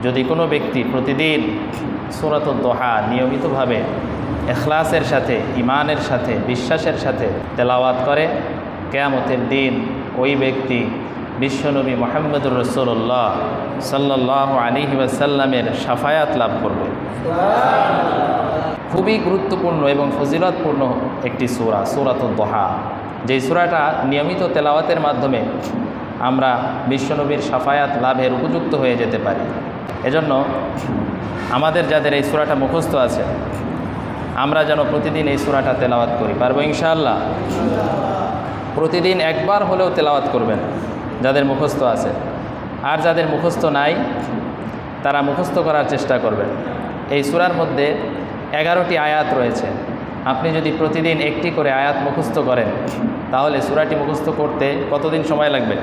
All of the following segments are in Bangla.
যদি কোনো ব্যক্তি প্রতিদিন সুরাত দোহা নিয়মিতভাবে এখলাসের সাথে ইমানের সাথে, বিশ্বাসের সাথে তেলাওয়াত করে, কেয়ামতের দিন ওই ব্যক্তি বিশ্বনবী মোহাম্মদুর রসুল্লাহ সাল্লাহ আলিহি ওয়াসাল্লামের সাফায়াত লাভ করবে। খুবই গুরুত্বপূর্ণ এবং ফজিলতপূর্ণ একটি সুরা সুরাত দোহা। যেই সুরাটা নিয়মিত তেলাওয়াতের মাধ্যমে আমরা বিশ্বনবীর সাফায়াত লাভের উপযুক্ত হয়ে যেতে পারি। এজন্য আমাদের যাদের এই সুরাটা মুখস্থ আছে, আমরা যেন প্রতিদিন এই সুরাটা তেলাওয়াত করি। পারব ইনশাআল্লাহ? প্রতিদিন একবার হলেও তেলাওয়াত করবেন, যাদের মুখস্থ আছে। আর যাদের মুখস্থ নাই, তারা মুখস্থ করার চেষ্টা করবেন। এই সুরার মধ্যে এগারোটি আয়াত রয়েছে। আপনি যদি প্রতিদিন একটি করে আয়াত মুখস্থ করেন, তাহলে সুরাটি মুখস্থ করতে কতদিন সময় লাগবে?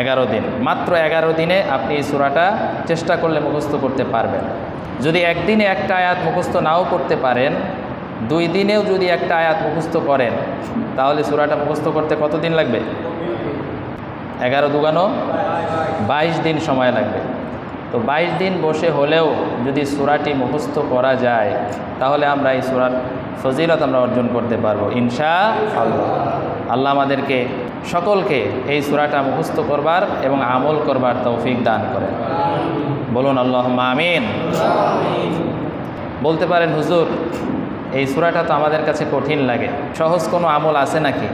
এগারো দিন। মাত্র এগারো দিনে আপনি এই সুরাটা চেষ্টা করলে মুখস্থ করতে পারবেন। যদি একদিনে একটা আয়াত মুখস্থ নাও করতে পারেন, দুই দিনেও যদি একটা আয়াত মুখস্থ করেন, তাহলে সুরাটা মুখস্থ করতে কতদিন লাগবে? এগারো দুগানো? বাইশ দিন সময় লাগবে। তো বাইশ দিন বসে হলেও যদি সুরাটি মুখস্থ করা যায়, তাহলে আমরা এই সুরার ফজিলত আমরা অর্জন করতে পারব। ইনশা আল্লাহ। আল্লাহ আমাদেরকে সকলকে এই সুরাটা মুখস্থ করবার এবং আমল করবার তৌফিক দান করেন। বলুন আল্লাহ আমিন। বলতে পারেন, হুজুর, এই সুরাটা তো আমাদের কাছে কঠিন লাগে। সহজ কোনো আমল আছে নাকি?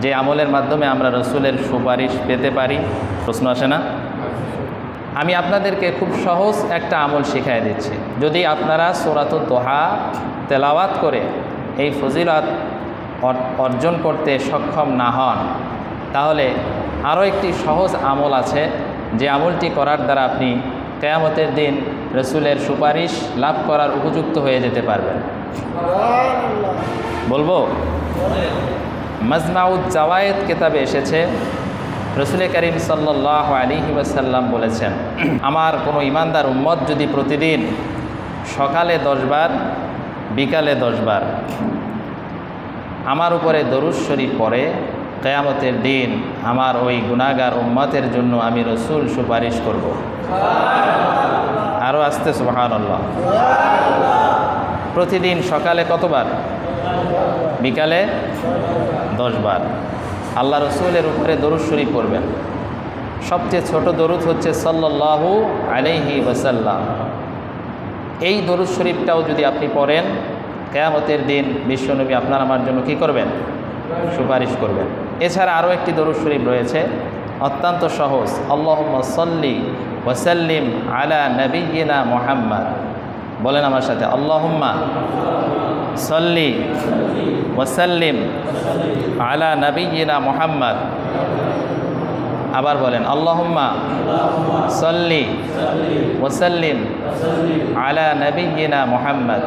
যে আমলের মাধ্যমে আমরা রসুলের সুপারিশ পেতে পারি? প্রশ্ন আসে না? আমি আপনাদেরকে খুব সহজ একটা আমল শিখাই দিচ্ছি। যদি আপনারা সোরাত দোহা তেলাওয়াত করে এই ফজিলত অর্জন করতে সক্ষম না হন, তাহলে আরও একটি সহজ আমল আছে যে আমলটি করার দ্বারা আপনি কেয়ামতের দিন রসুলের সুপারিশ লাভ করার উপযুক্ত হয়ে যেতে পারবেন। বলব? মাজমাউদ জাওয়ায়েদ কেতাবে এসেছে। রসুল করিম সাল্লাহ আলিহি ওয়াসাল্লাম বলেছেন, আমার কোনো ইমানদার উম্মত যদি প্রতিদিন সকালে দশবার বিকালে দশবার আমার উপরে দরুদ শরীফ পড়ে, কেয়ামতের দিন আমার ওই গুণাগার উম্মতের জন্য আমি রসুল সুপারিশ করব। আরও আসতে সুহান আল্লাহ প্রতিদিন সকালে কতবার? বিকালে দশবার। আল্লাহ রসুলের উপরে দরুদ শরীফ পড়বেন। সবচেয়ে ছোট দরুদ হচ্ছে সাল্লাল্লাহু আলাইহি ওয়াসাল্লাম। এই দরুদ শরীফটাও যদি আপনি পড়েন কেয়ামতের দিন বিশ্বনবী আপনার আমার জন্য কি করবেন? সুপারিশ করবেন। এছাড়া আরও একটি দরুদ শরীফ রয়েছে, অত্যন্ত সহজ। আল্লাহ সল্লি ওয়াসাল্লিম আলা নবীনা মোহাম্মদ। বলেন আমার সাথে, আল্লাহুম্মা সল্লি ওয়াসাল্লিম আলা নবীনা মোহাম্মদ। আবার বলেন, আল্লাহুম্মা সল্লি ওয়াসাল্লিম আলা নবীনা মোহাম্মদ।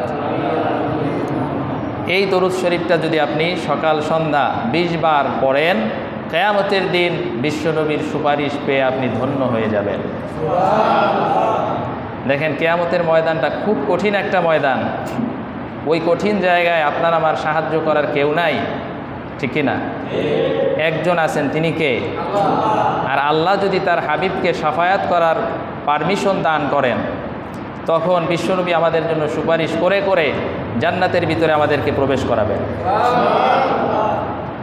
এই দরুদ শরীফটা যদি আপনি সকাল, সন্ধ্যা বিশ বার পড়েন, কেয়ামতের দিন বিশ্বনবীর সুপারিশ পেয়ে আপনি ধন্য হয়ে যাবেন। দেখেন, কেয়ামতের ময়দানটা খুব কঠিন একটা ময়দান। ওই কঠিন জায়গায় আপনার আমার সাহায্য করার কেউ নাই, ঠিক না? একজন আছেন, তিনি কে? আর আল্লাহ যদি তার হাবিবকে সাফায়াত করার পারমিশন দান করেন, তখন বিশ্বনবী আমাদের জন্য সুপারিশ করে করে জান্নাতের ভিতরে আমাদেরকে প্রবেশ করাবেন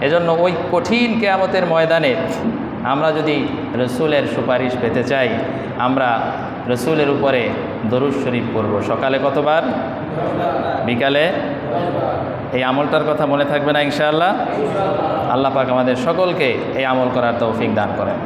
এজন্য ওই কঠিন কেয়ামতের ময়দানে আমরা যদি রসুলের সুপারিশ পেতে চাই, আমরা রসুলের উপরে দরুদ শরীফ করব সকালে কতবার? বিকালে? এই আমলটার কথা মনে থাকবে না ইনশাআল্লাহ? আল্লাহ পাক আমাদের সকলকে এই আমল করার তৌফিক দান করেন।